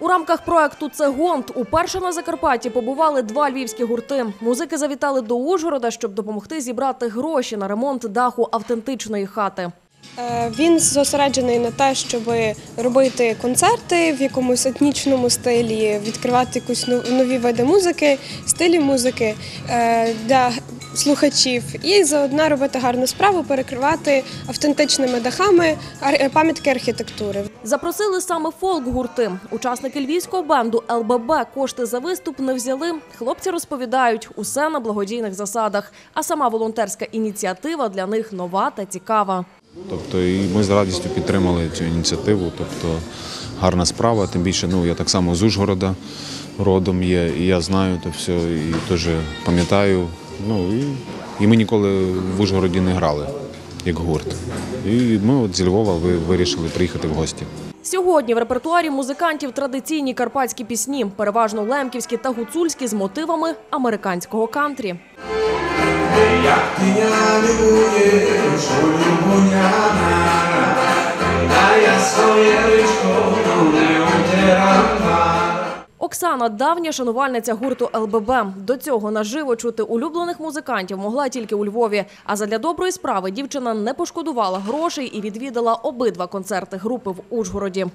У рамках проекту «Це гонт» уперше на Закарпатті побували два львівські гурти. Музики завітали до Ужгорода, щоб допомогти зібрати гроші на ремонт даху автентичної хати. Е, Він зосереджений на те, щоб робити концерти в якомусь етнічному стилі, відкривати якісь но- нові види музики, стилі музики е, для слухачів, і заодно робити гарну справу, перекривати автентичними дахами ар- пам'ятки архітектури. Запросили саме фолк-гурти. Учасники львівського бенду ЛББ кошти за виступ не взяли. Хлопці розповідають, усе на благодійних засадах. А сама волонтерська ініціатива для них нова та цікава. Тобто, і ми з радістю підтримали цю ініціативу. Тобто, гарна справа. Тим більше, ну я так само з Ужгорода родом є, і я знаю то все, і теж пам'ятаю. Ну і, і ми ніколи в Ужгороді не грали як гурт. І ми от зі Львова вирішили приїхати в гості. Сьогодні в репертуарі музикантів традиційні карпатські пісні, переважно лемківські та гуцульські з мотивами американського кантрі. Оксана давня шанувальниця гурту ЛББ. До цього наживо чути улюблених музикантів могла тільки у Львові. А задля доброї справи дівчина не пошкодувала грошей і відвідала обидва концерти групи в Ужгороді.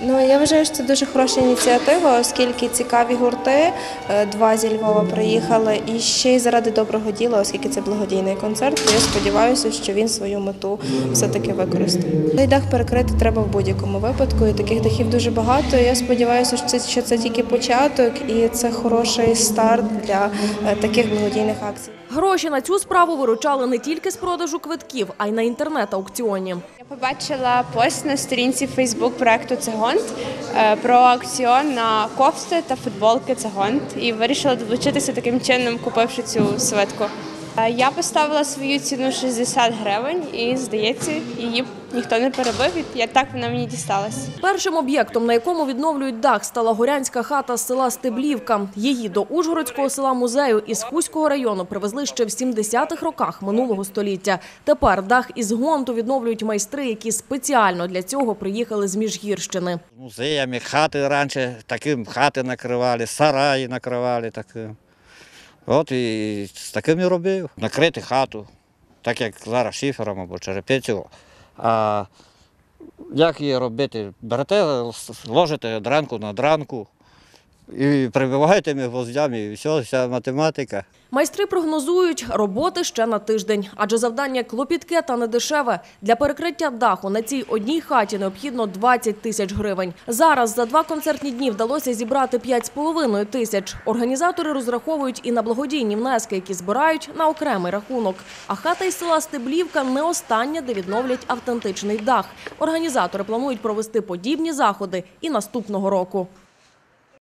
Ну я вважаю, що це дуже хороша ініціатива, оскільки цікаві гурти. е, Два зі Львова приїхали, і ще й заради доброго діла, оскільки це благодійний концерт. то Я сподіваюся, що він свою мету все-таки використає. Цей дах перекрити треба в будь-якому випадку. І таких дахів дуже багато. Я сподіваюся, що це, що це тільки початок, і це хороший старт для е, таких благодійних акцій. Гроші на цю справу виручали не тільки з продажу квитків, а й на інтернет-аукціоні. Я побачила пост на сторінці Фейсбук проекту Цегонт е, про аукціон на кофти та футболки Цегонт і вирішила долучитися таким чином, купивши цю свитку. Е, Я поставила свою ціну 60 гривень і, здається, її ніхто не перебив. І я так вона мені дісталась. Першим об'єктом, на якому відновлюють дах, стала горянська хата з села Стеблівка. Її до Ужгородського села музею із Хуського району привезли ще в 70-х роках минулого століття. Тепер дах із гонту відновлюють майстри, які спеціально для цього приїхали з Міжгірщини. музеями, хати раніше таким хати накривали, сараї накривали таким. От і з таким і робив. Накрити хату, так як зараз шифером або черепицю. А як її робити? Берете, ложите дранку на дранку і прибиваєте ми гвоздями, і все, вся математика. Майстри прогнозують роботи ще на тиждень, адже завдання клопітке та недешеве. Для перекриття даху на цій одній хаті необхідно 20 тисяч гривень. Зараз за два концертні дні вдалося зібрати 5,5 тисяч. Організатори розраховують і на благодійні внески, які збирають на окремий рахунок. А хата із села Стеблівка не остання, де відновлять автентичний дах. Організатори планують провести подібні заходи і наступного року.